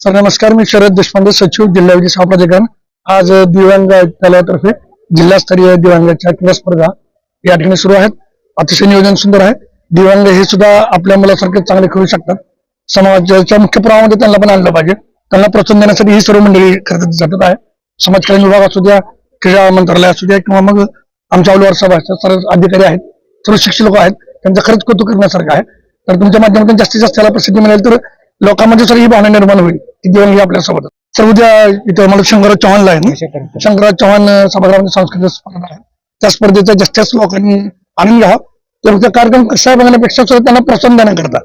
Sir नमस्कार. मी शरद देशपांडे सचिव जिल्हा विजय सभाप्राधिकरण आज दिव्यांग आयुक्तालयातर्फे जिल्हास्तरीय दिव्यांगाच्या क्रीडा स्पर्धा या ठिकाणी सुरू आहेत. अतिशय नियोजन सुंदर आहे. दिव्यांग हे सुद्धा आपल्या मुलासारखे चांगले खेळू शकतात. समाजाच्या मुख्य प्रवाहामध्ये त्यांना पण आणलं पाहिजे. त्यांना प्रोत्साहन देण्यासाठी ही सर्व मंडळी खरेदी जातात आहे. समाज कल्याण विभाग असू द्या क्रीडा मंत्रालय असू द्या किंवा मग आमच्या औलवार सभा सर्व अधिकारी आहेत सर्व शिक्षक लोक आहेत त्यांचं खरंच कौतुक करण्यासारखं आहे. तर तुमच्या माध्यमातून जास्तीत जास्त त्याला प्रसिद्धी मिळेल. तर लोकांमध्ये सर ही भावना निर्माण होईल. की दिव्यांग हे आपल्यासोबत आहेत. सर उद्या इथं मला शंकरराव चव्हाणला आहे ना? शंकरराव चव्हाण. सभागृहामध्ये सांस्कृतिक स्पर्धा आहे. त्या स्पर्धेचा जास्त लोकांनी आनंद घ्यावा. तर तो कार्यक्रम कसा बघण्यापेक्षा सुद्धा त्यांना प्रोत्साहन देण्याकरता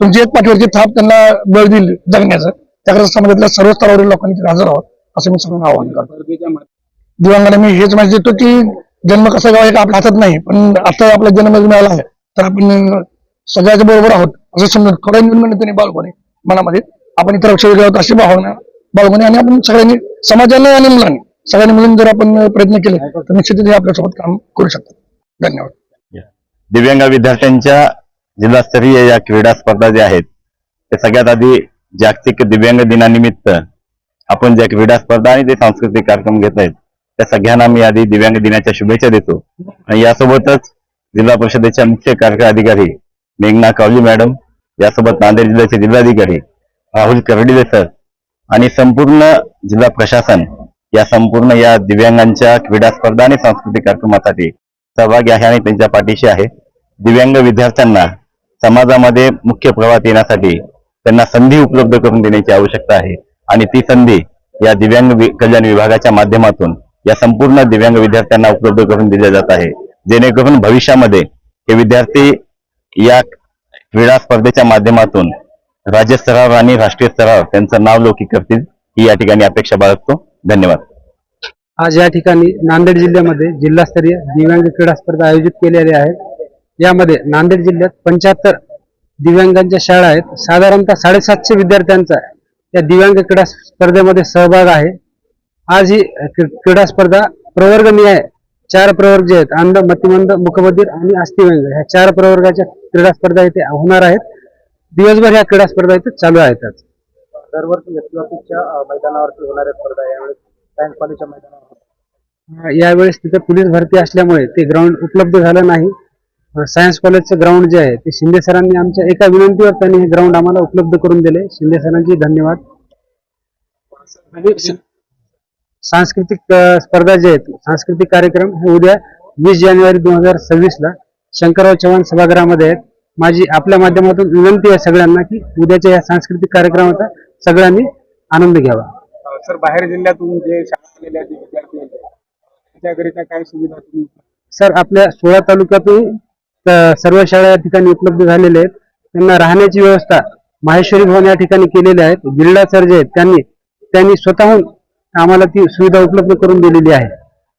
तुमची एक पाठीवरची थाप त्यांना बळ देईल जगण्याचं. त्याकरता समाजातल्या सर्व स्तरावरील लोकांनी हजर आहोत असं मी सगळ्यांना आवाहन करतो. दिव्यांगांना मी हेच माहिती देतो की जन्म कसा घ्यावा हे काय आपल्या हातात नाही पण आता आपला जन्म मिळाला आहे. तर आपण सगळ्याच्या बरोबर आहोत असं समजून थोड्या निर्णय बाळगणे मनामध्ये आपण इतर लक्ष वेगळे आहोत अशी भावना बाळगणे आणि आपण सगळ्यांनी समाजाला आणि मुलांनी सगळ्यांनी मिळून जर आपण प्रयत्न केले तर निश्चितच हे आपल्यासोबत काम करू शकतात. धन्यवाद. दिव्यांग विद्यार्थ्यांच्या जिल्हास्तरीय या क्रीडा स्पर्धा ज्या आहेत ते सगळ्यात आधी जागतिक दिव्यांग दिनानिमित्त आपण ज्या क्रीडा स्पर्धा आणि ते सांस्कृतिक कार्यक्रम घेत आहेत त्या सगळ्यांना मी आधी दिव्यांग दिनाच्या शुभेच्छा देतो. आणि यासोबतच जिल्हा परिषदेच्या मुख्य कार्यकारी अधिकारी मेघना कावली मॅडम यासोबत नांदेड जिल्ह्याचे जिल्हाधिकारी राहुल कर्डिले सर आणि संपूर्ण जिल्हा प्रशासन या संपूर्ण या दिव्यांगांच्या क्रीडा स्पर्धा आणि सांस्कृतिक कार्यक्रमासाठी सहभागी आहे आणि त्यांच्या पाठीशी आहे. दिव्यांग विद्यार्थ्यांना समाजामध्ये मुख्य प्रवाहात येण्यासाठी त्यांना संधी उपलब्ध करून देण्याची आवश्यकता आहे. आणि ती संधी या दिव्यांग वि- कल्याण विभागाच्या माध्यमातून या संपूर्ण दिव्यांग विद्यार्थ्यांना उपलब्ध करून दिल्या जात आहे. जेणेकरून भविष्यामध्ये हे विद्यार्थी या क्रीडा स्पर्धेच्या माध्यमातून राज्यस्तरावर आणि राष्ट्रीय स्तरावर त्यांचं नाव लौकिक करतील ही या ठिकाणी अपेक्षा बाळगतो. धन्यवाद. आज या ठिकाणी नांदेड जिल्ह्यामध्ये जिल्हास्तरीय दिव्यांग क्रीडा स्पर्धा आयोजित केलेल्या आहेत यामध्ये नांदेड जिल्ह्यात पंच्याहत्तर दिव्यांगांच्या शाळा आहेत. साधारणतः साडेसातशे विद्यार्थ्यांचा या दिव्यांग क्रीडा स्पर्धेमध्ये सहभाग आहे. आज ही क्रीडा स्पर्धा प्रवर्गनीय चार प्रवर्ग जे आहेत अंध मतिमंद मुखबधीर आणि अस्थिव्यंग ह्या चार प्रवर्गाच्या क्रीडा स्पर्धा इथे होणार आहेत. दिवसभर ह्या क्रीडा स्पर्धा इथे चालू आहेत दरवर्षी व्यक्तिगतच्या मैदानावरती होणाऱ्या स्पर्धा यावेळेस टँक पालीच्या मैदानावर. यावेळेस तिथे पोलीस भरती असल्यामुळे ते ग्राउंड उपलब्ध झालं नाही. सायन्स कॉलेजचं ग्राउंड जे आहे ते शिंदे सरांनी आमच्या एका विनंतीवर त्यांनी हे ग्राउंड आम्हाला उपलब्ध करून दिले. शिंदे सरांचे धन्यवाद. सांस्कृतिक स्पर्धा जे आहेत सांस्कृतिक कार्यक्रम हे उद्या वीस जानेवारी दोन हजार सव्वीस ला शंकरराव चव्हाण सभागृहामध्ये आहेत. माझी आपल्या माध्यमातून विनंती आहे सगळ्यांना की उद्याच्या या सांस्कृतिक कार्यक्रमाचा सगळ्यांनी आनंद घ्यावा. सर बाहेर जिल्ह्यातून जे शाळा विद्यार्थी काय सुविधा तुम्ही सर आपल्या सोळा तालुक्यातून सर्व शाळा या ठिकाणी उपलब्ध झालेल्या आहेत. त्यांना राहण्याची व्यवस्था माहेश्वरी भवन या ठिकाणी केलेली आहेत. बिर्ला सर जे आहेत त्यांनी त्यांनी स्वतःहून आम्हाला ती सुविधा उपलब्ध करून दिलेली आहे.